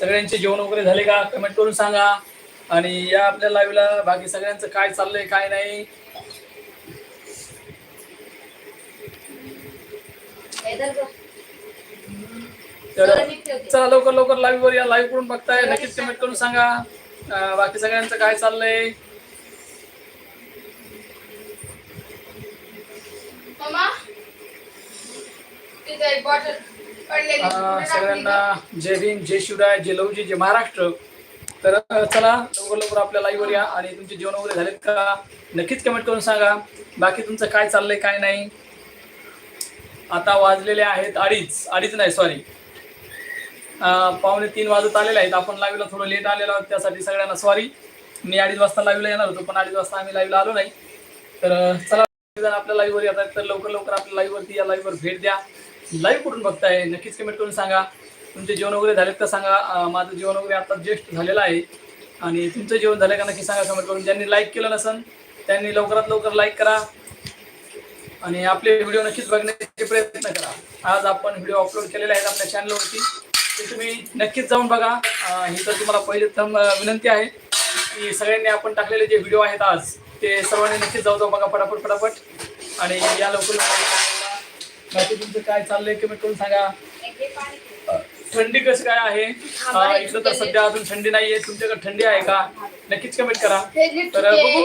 सगळ्यांचे जेवण वगैरे झाले का? कमेंट करून सांगा. आणि या आपल्या लाईव्हला बाकी सगळ्यांचं काय चाललंय काय नाही? तर चला लवकर लवकर लाईव्ह वर या लाईव्ह करून बघताय. नक्कीच कमेंट करून सांगा. बाकी सगळ्यांचं काय चाललंय? बॉटल सगळ्यांना जय भीम जय शिवराय जय लवजी जय महाराष्ट्र. तर चला लवकर लवकर आपल्या लाईव्ह वर या आणि तुमचे जेवण वगैरे झालेत का? नक्कीच कमेंट करून सांगा. बाकी तुमचं काय चाललंय काय नाही? आता वाजलेले आहेत अडीच. अडीच नाही सॉरी पावणे तीन वाजत आलेले आहेत. आपण लाईव्हला थोडं लेट आलेलो आहोत त्यासाठी सगळ्यांना सॉरी मी अडीच वाजता लाईव्हला येणार होतो पण अडीच वाजता आम्ही लाईव्हला आलो नाही. तर चला आपल्या लाईव्हवर येतात तर लवकर लवकर आपल्या लाईव्हवरती या. लाईव्हवर भेट द्या. लाईव्ह कुठून बघताय? नक्कीच कमेंट करून सांगा. तुमचे जेवण वगैरे झालेत का सांगा. माझं जेवण वगैरे आता जस्ट झालेलं आहे. आणि तुमचं जेवण झालं का नक्की सांगा कमेंट करून. ज्यांनी लाईक केलं नसन त्यांनी लवकरात लवकर लाईक करा. आणि आपले व्हिडिओ नक्कीच बघण्याचे प्रयत्न करा. आज आपण व्हिडिओ अपलोड केलेले आहेत आपल्या चॅनलवरती ते तुम्ही नक्कीच जाऊन बघा. ही तर तुम्हाला पहिले थम विनंती आहे. की सगळ्यांनी आपण टाकलेले जे व्हिडिओ आहेत आज ते सर्वांनी नक्कीच जाऊ जाऊ बघा पटापट पटापट. आणि या लवकर लवकर बाकी तुमचं काय चाललंय? कमेंट करून सांगा. थंडी कसं काय आहे? इकडं तर सध्या अजून थंडी नाहीये. तुमच्याकडे थंडी आहे का? नक्कीच कमेंट करा. तर बघू.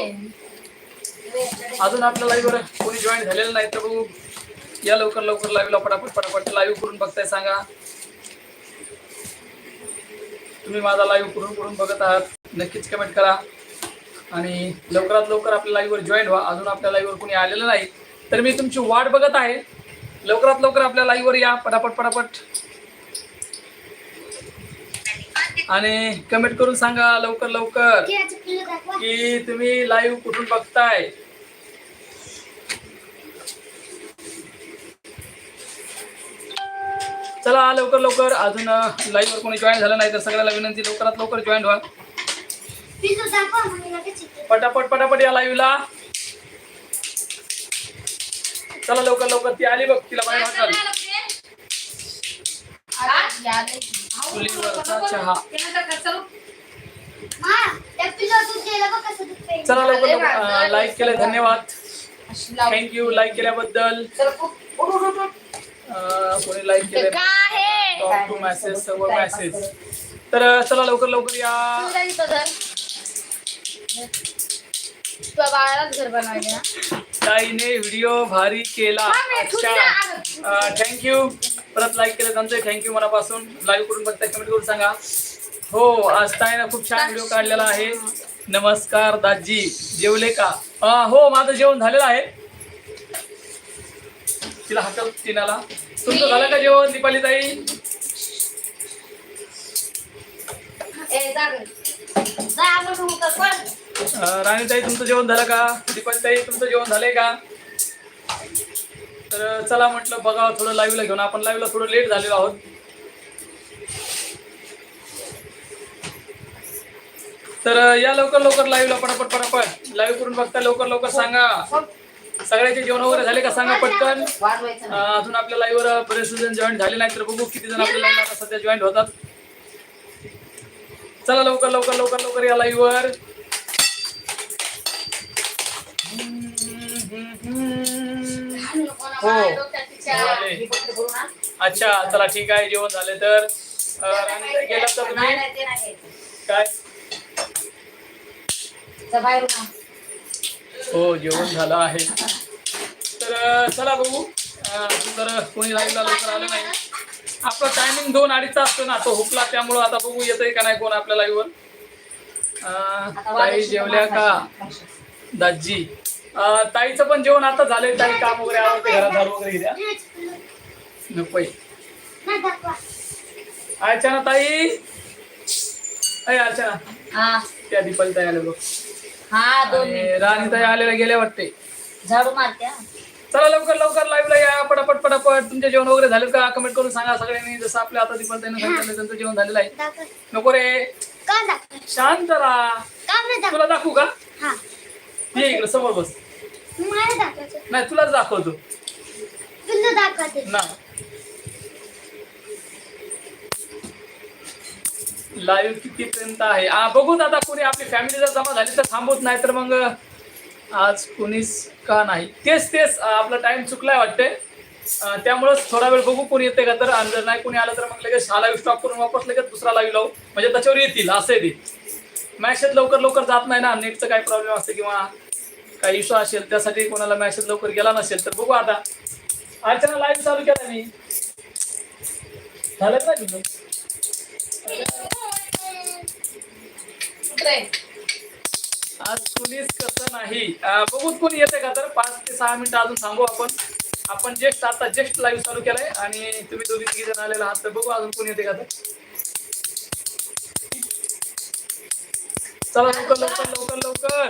अजून आपल्या लाईव्हवर कोणी जॉईन झालेलं नाही तर बघू. या लवकर लवकर लाईव्हला पटापट पटापट लाईव्ह करून बघताय सांगा. तुम्ही माझा लाईव्ह करून करून बघत आहात. नक्कीच कमेंट करा. आणि लवकरात लवकर आपल्या लाईव्हवर जॉईन व्हा. अजून आपल्या लाईव्हवर कोणी आलेलं नाही तर मी तुमची वाट बघत आहे. लवकरात लवकर आपल्या लाईव्हवर या पटापट पटापट. आणि कमेंट करून सांगा लवकर लवकर की तुम्ही लाईव्ह कुठून बघताय? चला लवकर लवकर. अजून लाईव्ह वर कोणी जॉईन झालं नाही तर सगळ्याला विनंती लवकरात लवकर जॉईन व्हा. पटापट पटापट या लाईव्हला चला लवकर लवकर. ती आली बघ तिला बाहेर हाकाल चुलीवरचा चहा चला लवकर लवकर. लाईक केलं धन्यवाद. थँक्यू लाईक केल्याबद्दल. कोणी लाईक केलं? टॉप टू मेसेज सर्व मेसेज तर चला लवकर लवकर या. बाळालाच घर बनवायचे ना? ताईने व्हिडिओ भारी केला. अच्छा. थँक्यू परत लाईक केलं त्यांचं थँक्यू मनापासून. लाईव्ह करून बघता कमेंट करून सांगा. हो आज ताईनं खूप छान व्हिडिओ काढलेला आहे. नमस्कार दाजी. जेवले का? अं, हो माझं जेवण झालेलं आहे. तिला हकल टिनाला तुमचं झालं का जेवण दीपाली ताई? ए जा आपण. राणी ताई तुमचं जेवण झालं का? दीपाली ताई तुमचं जेवण झालंय का? तर चला म्हटलं बघा थोडं लाईव्हला घेऊन. आपण लाईव्हला थोडं लेट झालेलो आहोत. तर या लवकर लवकर लाईव्हला पटापट पटापट. लाईव्ह करून बघता लवकर लवकर सांगा. सगळ्याचे जेवण वगैरे झाले का? सांगा पटकन. अजून आपल्या लाईव्हवर बरेच जण जॉईन झाले नाही तर बघू किती जण आपल्या लाईव्ह सध्या जॉईन होतात. चला लवकर लवकर लवकर लवकर या लाईव्हवर हो. अच्छा चला ठीक आहे जेवण झाले तर. नाही, तुम्ही. काय. हो जेवण झालं आहे. तर चला बघू. तर कोणी लाईव्हला लवकर आलं नाही. आपला टायमिंग दोन अडीचचा असतो ना तो हुकला त्यामुळं आता बघू येतंय का नाही कोण आपल्या लाईव्हवर अं, आता ताई वाजायची जेवल्या का. दाजी. ताईचं पण जेवण आता झालंय. ताई काम वगैरे आवडते घरात झाड वगैरे घ्या नकोय अर्चना ताई. अय अर्चना. हा. त्या दीपाली ताई आले बघ. हा दोन मिनिट. राणी ताई आलेल्या गेल्या वाटते. झाडू मारत्या? चला लवकर लवकर लाईव्हला या. पटापट पटापट. तुमचे जेवण वगैरे झाले का? कमेंट करून सांगा सगळ्यांनी जसं आपल्या आता दीपाली ताईनं सांगितलं त्यांचं जेवण झालेलं आहे. नको रे. शांत राहा. तुला दाखवू का? ये इकडे समोर बस. नाही तुलाच दाखवतो. ना. लाईव्ह कितीपर्यंत आहे? आ, बघूत आता कोणी आपली फॅमिली जर जमा झाली तर थांबवत नाही तर मग आज कोणीच का नाही. तेच तेच आपला टाइम चुकलाय वाटते आ, त्यामुळंच थोडा वेळ बघू कोणी येते का तर. जर नाही कोणी आलं तर मग लगेच हा लाईव्ह स्टॉप करून वापस लगेच दुसरा लाईव्ह लावू. म्हणजे त्याच्यावर येतील असं आहे ते. मॅसेज लवकर लवकर जात नाही ना. नेटचं काही प्रॉब्लेम असते किंवा काही इश्यू असेल त्यासाठी कोणाला मॅसेज लवकर गेला नसेल तर बघू आता. अर्चना लाईव्ह चालू केला मी. झालं कुठे आज कुणीच कसं नाही. अं, बघू कोणी येते का तर? पाच ते सहा मिनिटं अजून सांगू आपण. आपण जस्ट आता जस्ट लाईव्ह चालू केलाय आणि तुम्ही दोघी तिघी जण आलेला आहात तर बघू अजून कोणी येते का तर. चला लवकर लवकर लवकर लवकर.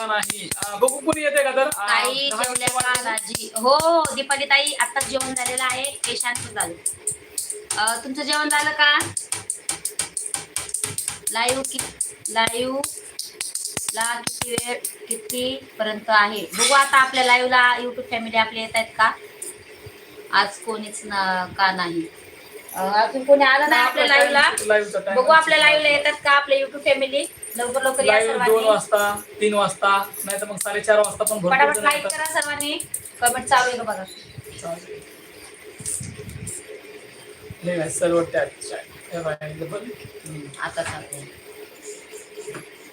नाही अं, बघू कोणी येते का तर? अं, ताई दहा जेवल्या का हो दीपाली ताई आताच जेवण झालेलं आहे. शांत झालं. अं, तुमचं जेवण झालं का? लाईव्ह कि लाईव्ह ला किती वेळ किती पर्यंत आहे? बघू आता आपल्या लाईव्ह ला युट्यूब फॅमिली आपले येत आहेत का? आज कोणीच न- का नाही. अजून कोणी आलं नाही आपल्या लाईव्ह ला? लाईव्हचा time. बघू आपल्या लाईव्ह ला येतात का आपल्या युट्यूब फॅमिली लवकर लवकर या लाईव्ह दोन सर्वांनी वाजता तीन वाजता नाही तर मग साडेचार वाजता पण भरपूर जण लाईक येतात. करा सर्वांनी. कमेंट चालू आहे का बघा? चालेल. सर्व हे. आता चालते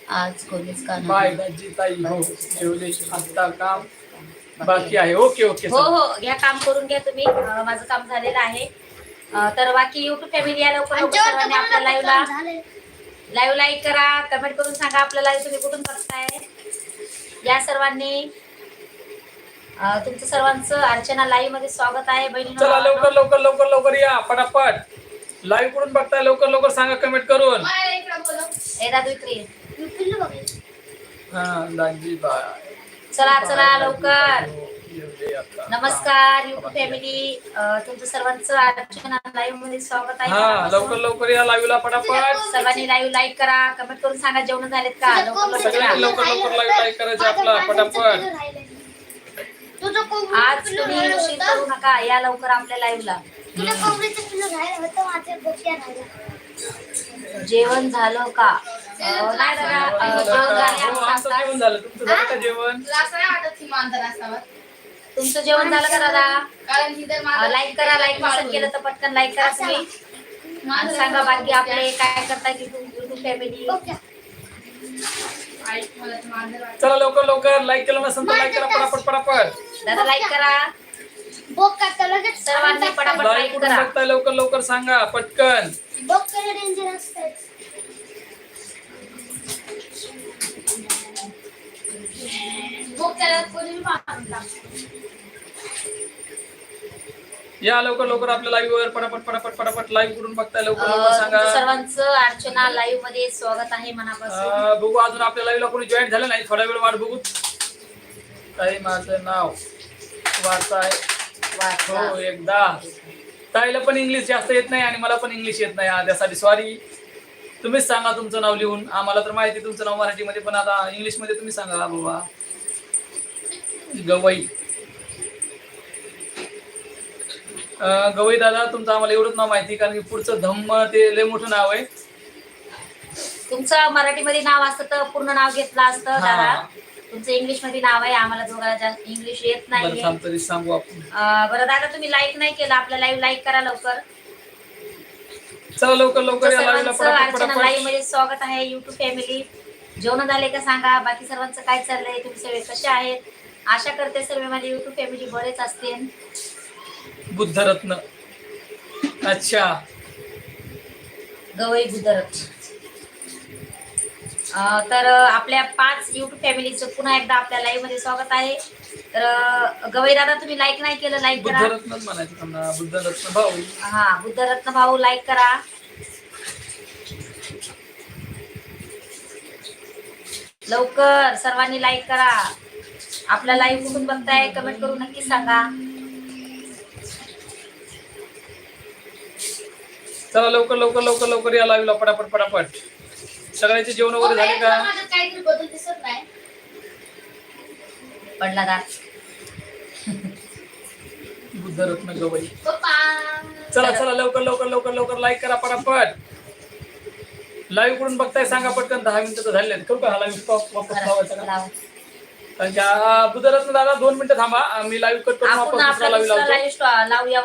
आज कोणीच का बाय नाही दाजी ताई हो काम बाकी आहे. ओके ओके हो हो घ्या काम करून घ्या तुम्ही. अं, माझं काम झालेलं आहे. तर बाकी युट्यूब फॅमिली या लवकर सर्वांनी आपल्या लाईव्हला लाईव्ह लाईक करा कमेंट करून सांगा आपल्या लाईव्ह तुम्ही कुठून बघताय. या सर्वांनी तुमचं सर्वांचं अर्चना लाईव्हमध्ये स्वागत आहे. चला बहिणी लवकर लवकर लवकर लवकर या पटापट लाईव्हकडून बघताय? लवकर लवकर सांगा कमेंट करून. ए दादू इकडे ये. हा दाजी बाय चला चला लवकर. हो. नमस्कार युट्यूब फॅमिली तुमचं सर्वांचं अर्चना लाईव्हमध्ये स्वागत आहे. हा लवकर लवकर या लाईव्हला पटापट. सर्वांनी लाईव्ह लाईक करा कमेंट करून सांगा जेवण झालेत का? लवकर लवकर या. सगळ्यांनी लवकर लवकर लाईव्ह लाईक करायचं आपला पटापट. आज तुम्ही उशीर करू नका या लवकर आपल्या लाईव्हला तुला कोंबडीचं पिल्लू राहिलं होतं माझ्या बोक्या राहिलं जेवण झालं का? अं, नाही दादा अं, जेवण झाले हो, आमचं जेवण झालं. तुमचं झालं का जेवण? तुमचं जेवण झालं का दादा? लाईक करा लाईक नसेल केलं तर पटकन लाईक करा तुम्ही. सांगा बाकी आपले काय करताय युट्यूब फॅमिली चला लवकर लवकर. लाईक केलं नसेल तर लाईक करा. पटापट पटापट दादा लाईक करा. सर्वांनी पटापट लाईक करा लवकर लवकर सांगा. पटकन. या लवकर लवकर आपल्या लाईव्ह वर पटापट पटापट पटापट लाईव्ह कुठून बघताय लवकर लवकर सांगा. सर्वांचं अर्चना लाईव्हमध्ये स्वागत आहे मनापासून. बघू अजून आपल्या लाईव्हला कोणी जॉईन झालं नाही. थोडा वेळ वाट बघू. ताई माझं नाव वाचाय वाचा. हो एकदा. ताईला पण इंग्लिश जास्त येत नाही आणि मला पण इंग्लिश येत नाही. त्यासाठी सॉरी तुम्हीच सांगा तुमचं नाव लिहून. आम्हाला तर माहिती आहे तुमचं नाव मराठीमध्ये पण आता इंग्लिशमध्ये तुम्ही सांगा बाबा. गवई. गवई दादा तुमचं आम्हाला एवढंच नाव माहिती कारण की पुढचं धम्म ते लय मोठं नाव आहे. तुमचं मराठीमध्ये नाव असतं तर पूर्ण नाव घेतलं असतं. दादा. तुमचं इंग्लिशमध्ये नाव आहे आम्हाला दोघांना जास्त इंग्लिश येत बरं नाहीये. थांब तरी सांगू आपण. अं, बरं दादा तुम्ही लाईक नाही केलं आपलं लाईव्ह लाईक करा लवकर. चला लवकर लवकर या लाईव्हला सर्वांचं पटापट अर्चना पटापट. लाईव्हमध्ये स्वागत आहे युट्यूब फॅमिली जेवण झाले का सांगा बाकी सर्वांचं काय चाललंय तुम्ही सगळे कसे आहेत? आशा करते सर्व माझे युट्यूब फॅमिली बरेच असतील. बुद्धरत्न. अच्छा. गवई बुधरथ अं, तर आपल्या पाच युट्यूब फॅमिलीचं पुन्हा एकदा आपल्या लाईव्हमध्ये स्वागत आहे. तर गवई दादा तुम्ही लाईक नाही केलं लाईक करा. म्हणायचं बुद्धरत्न भाऊ. हा बुद्धरत्न भाऊ लाईक करा. लवकर सर्वांनी लाईक करा. आपला लाईव्ह कुठून बघताय? कमेंट करून नक्की सांगा. चला लवकर लवकर लवकर लवकर या लाईव्हला पटापट पटापट. सगळ्याचे जेवण वगैरे झाले का? माझ्यात काहीतरी बदल दिसत नाही. पडला दात. बुद्धरत्न गवई. पप्पा. चला चला लवकर लवकर लवकर लवकर लाईक करा पटापट. लाईव्हकडून बघताय सांगा पटकन. दहा मिनिटं तर झाले करू का? हा लाईव्ह स्टॉप वापस लावायचा का? लावा. बुद्धरत्न दादा दोन मिनिटं थांबा. मी लाईव्ह कट करून आपण दुसरा लाईव्ह लावतो. लाईव्ह लावूया